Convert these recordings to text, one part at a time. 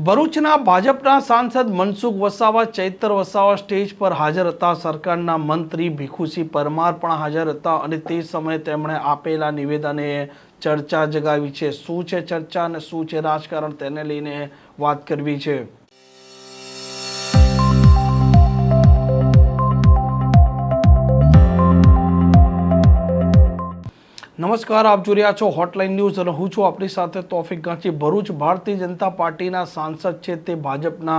ભરૂચના ભાજપના સાંસદ મનસુખ વસાવા ચૈતર વસાવા સ્ટેજ પર હાજર હતા. સરકારના મંત્રી ભીખુસિંહ પરમાર પણ હાજર હતા અને તે સમયે તેમણે આપેલા નિવેદને ચર્ચા જગાવી છે. શું છે ચર્ચા અને શું છે રાજકારણ તેને લઈને વાત કરવી છે. નમસ્કાર, આપ જોઈ રહ્યા છો હોટલાઇન ન્યૂઝ અને હું છું આપણી સાથે તોફિક ગાંચી ભરૂચ ભારતીય જનતા પાર્ટીના સાંસદ છે તે ભાજપના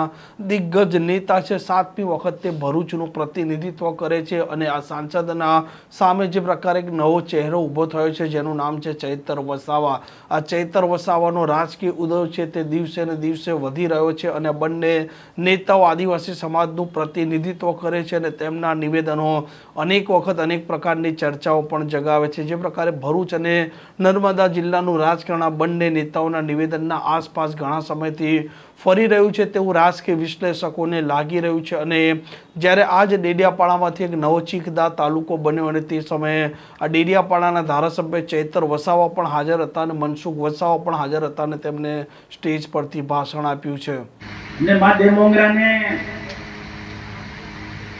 દિગ્ગજ નેતા છે. સાતમી વખત તે ભરૂચનું પ્રતિનિધિત્વ કરે છે અને આ સાંસદના સામે જે પ્રકારે એક નવો ચહેરો ઊભો થયો છે જેનું નામ છે ચૈતર વસાવા. આ ચૈતર વસાવાનો રાજકીય ઉદય છે તે દિવસે ને દિવસે વધી રહ્યો છે અને બંને નેતાઓ આદિવાસી સમાજનું પ્રતિનિધિત્વ કરે છે અને તેમના નિવેદનો અનેક વખત અનેક પ્રકારની ચર્ચાઓ પણ જગાવે છે. જે પ્રકારે ભરૂચ અને નર્મદા જિલ્લાનું રાજકારણ આ બંને નેતાઓના નિવેદનના આસપાસ ઘણા સમયથી ફરી રહ્યું છે તેવું રાજકીય વિશ્લેષકોને લાગી રહ્યું છે અને જ્યારે આ જ ડેડિયાપાડામાંથી એક નવો ચીખદા તાલુકો બન્યો અને તે સમયે આ ડેડિયાપાડાના ધારાસભ્ય ચૈતર વસાવા પણ હાજર હતા અને મનસુખ વસાવા પણ હાજર હતા અને તેમને સ્ટેજ પરથી ભાષણ આપ્યું છે.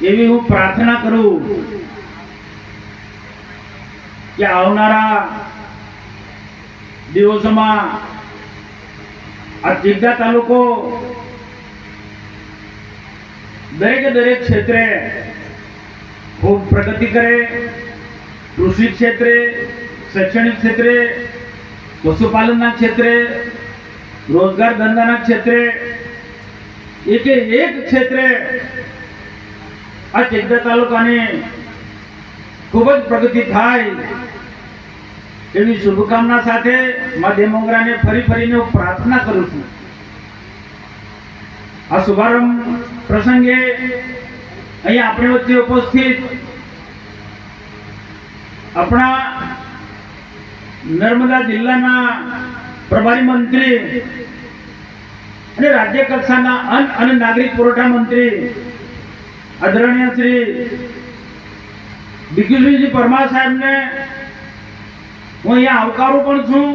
એવી હું પ્રાર્થના કરું કે આવનારા દિવસોમાં આ જીગા તાલુકો દરેક દરેક ક્ષેત્રે ખૂબ પ્રગતિ કરે, કૃષિ ક્ષેત્રે, શૈક્ષણિક ક્ષેત્રે, પશુપાલનના ક્ષેત્રે, રોજગાર ધંધાના ક્ષેત્રે, એકે એક ક્ષેત્રે આ ચિંતા તાલુકાની ખૂબ જ પ્રગતિ થાય. એવી શુભકામના સાથે મા દેમોગરાને ફરી ફરીને હું પ્રાર્થના કરું છું. આ શુભારંભ પ્રસંગે અહીં આપણી વચ્ચે ઉપસ્થિત આપણા નર્મદા જિલ્લાના પ્રભારી મંત્રી અને રાજ્ય કક્ષાના અન્ન અને નાગરિક પુરવઠા મંત્રી આદરણીય શ્રી દિગ્વિજયજી પરમાર સાહેબને હું અહીંયા આવકારું પણ છું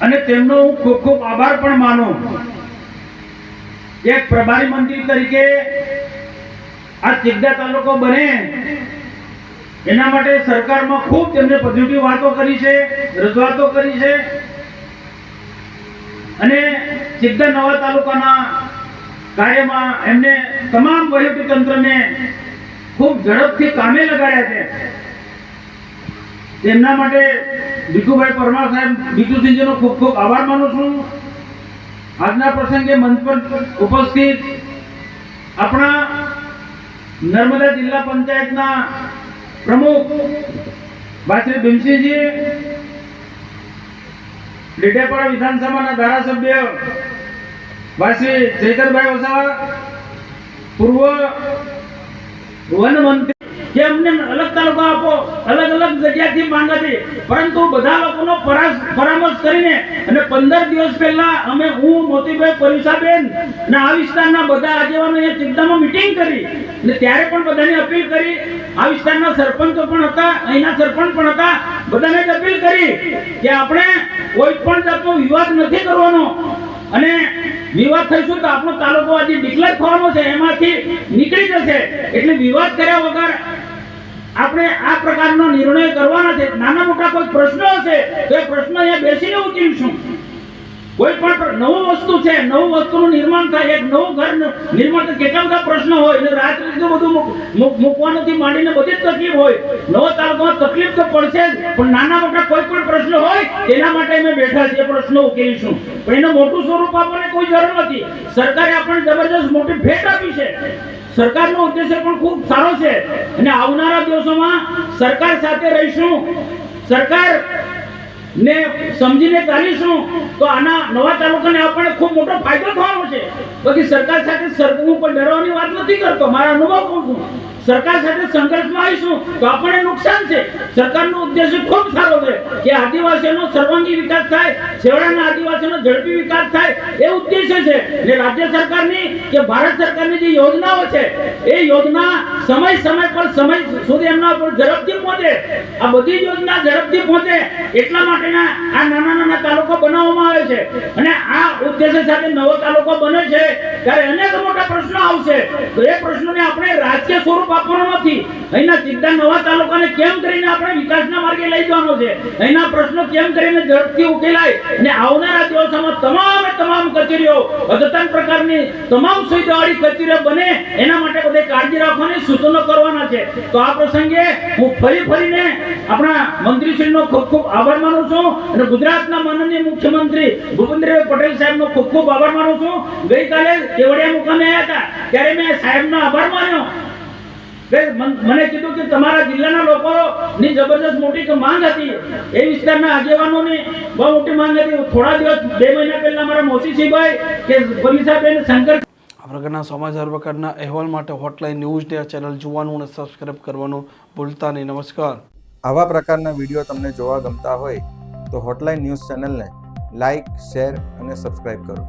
અને તેમનો હું ખૂબ ખૂબ આભાર પણ માનું એક પ્રભારી મંત્રી તરીકે આ ચિગદા તાલુકો બને એના માટે સરકારમાં ખૂબ તેમને પોઝિટિવ વાતો કરી છે, રજૂઆતો કરી છે. અને ચિગદા નવા તાલુકાના કાર્યમાં એમને તમામ વહીવટી તંત્રને ખૂબ ઝડપથી કામે લગાડ્યા છે. તેમના માટે ભીખુભાઈ પરમાર સાહેબ ભીખુસિંહજીનો ખૂબ ખૂબ આભાર માનું છું. આજના પ્રસંગે મંચ પર ઉપસ્થિત આપણા નર્મદા જિલ્લા પંચાયતના પ્રમુખ ભાઈ ભીમસિંહજી, ડેડિયાપાડા વિધાનસભાના ધારાસભ્ય ભાઈ ચૈતરભાઈ વસાવા, પૂર્વ વન મંત્રી જે અમને અલગ તાલુકો આપો, અલગ અલગ જગ્યાથી માંગ હતી પરંતુ બધા લોકોનો પરામર્શ કરીને, અને પંદર દિવસ પહેલા અમે હું, મોતીભાઈ પરિસાબેન અને આ વિસ્તારના બધા આગેવાનો એ ચિંતામાં મિટિંગ કરી. અને ત્યારે પણ બધાને અપીલ કરી. આ વિસ્તારના સરપંચો પણ હતા, અહીંના સરપંચ પણ હતા. બધાને જ અપીલ કરી કે આપણે કોઈ પણ જાતનો વિવાદ નથી કરવાનો. અને વિવાદ થઈશું તો આપણો તાલુકો આજે ડિક્લેર થવાનો છે, એમાંથી નીકળી જશે. એટલે વિવાદ કર્યા વગર આપણે આ પ્રકારનો નિર્ણય કરવાના છે. નાના મોટા કોઈ પ્રશ્નો હશે તો એ પ્રશ્ન અહીંયા બેસીને ઉકેલીશું. કોઈ પણ નવું વસ્તુ છે, નવું વસ્તુનું નિર્માણ થાય, એક નવું ઘર નિર્માણ કેટલા બધા પ્રશ્નો હોય એટલે રાત્રે તો બધું મૂક- મૂક- મૂકવાનોથી માંડીને બધી તકલીફ હોય. નવો તાલુકામાં તકલીફ તો પડશે જ, પણ નાના મોટા કોઈ પણ પ્રશ્ન હોય, તેના માટે અમે બેઠા છીએ, પ્રશ્નો ઉકેલીશું. પણ એનું મોટું સ્વરૂપ આપણને કોઈ જરૂર નથી. સરકારે આપણને જબરજસ્ત મોટી ભેટ આપી છે. સરકારનો ઉદ્દેશ્ય પણ ખૂબ સારો છે. અને આવનારા દિવસોમાં સરકાર સાથે રહીશું. સરકાર ને સમજીને ચાલીશું તો આના નવા તાલુકાને આપણને ખૂબ મોટો ફાયદો થવાનો છે. બાકી સરકાર સાથે હું પણ ડરવાની વાત નથી કરતો. મારા અનુભવ કહું છું. સરકાર સાથે સંઘર્ષમાં આવીશું તો આપણને નુકસાન છે. સરકારનો ઉદ્દેશ્ય ખૂબ સારો છે કે આદિવાસીઓનો સર્વાંગી વિકાસ થાય, છેવાડાના આદિવાસીઓનો ઝડપી વિકાસ થાય, એ ઉદ્દેશ્ય છે. ને રાજ્ય સરકારની કે ભારત સરકારની જે યોજનાઓ છે, એ યોજના સમય સમય પર સમય સુધી એમના પર ઝડપથી પહોંચે. આ બધી યોજના ઝડપથી પહોંચે એટલા માટેના આ નાના નાના તાલુકા બનાવવામાં આવે છે. અને આ ઉદ્દેશ્ય સાથે નવો તાલુકો બને છે. ત્યારે અનેક મોટા પ્રશ્નો આવશે. તો એ પ્રશ્નોને આપણે રાજકીય સ્વરૂપ આપવાનું નથી. અહીંના સીધા નવા તાલુકાને કેમ કરીને આપણે વિકાસના માર્ગે લઈ જવાનો છે? અહીંના પ્રશ્નો કેમ કરીને ઝડપથી ઉકેલાય? અને આવનારા દિવસોમાં તમામે તમામ કચેરીઓ, અદ્યતન પ્રકારની તમામ સુવિધાવાળી કચેરીઓ બને, એના માટે બધે કાળજી રાખવાની સૂચનો કરવાના છે. તો આ પ્રસંગે હું ફરી ફરીને આપણા મંત્રીશ્રીનો ખૂબ ખૂબ આભાર માનું છું અને ગુજરાતના માનનીય મુખ્યમંત્રી ભૂપેન્દ્રભાઈ પટેલ સાહેબનો ખૂબ ખૂબ આભાર માનું છું. ગઈકાલે કેવડિયા મુકામે આવ્યા હતા? ત્યારે મેં સાહેબનો આભાર માન્યો. મને કીધું કે તમારા જિલ્લાના લોકોની જબરદસ્ત મોટી માંગ હતી. એ વિસ્તારના આગેવાનોની બહુ મોટી માંગ હતી. થોડા દિવસ બે મહિના પહેલા મારા મોસીસીભાઈ કે પરીસાબેન શંકર આ પ્રકારના સમાચાર પ્રકારના અહેવાલ માટે હોટલાઇન ન્યૂઝ ચેનલ જોવાનું અને સબસ્ક્રાઇબ કરવાનું ભૂલતા નહીં. નમસ્કાર. આવા પ્રકારના વીડિયો તમને જોવા ગમતા હોય તો હોટલાઇન ન્યૂઝ ચેનલને લાઇક શેર અને સબસ્ક્રાઇબ કરો.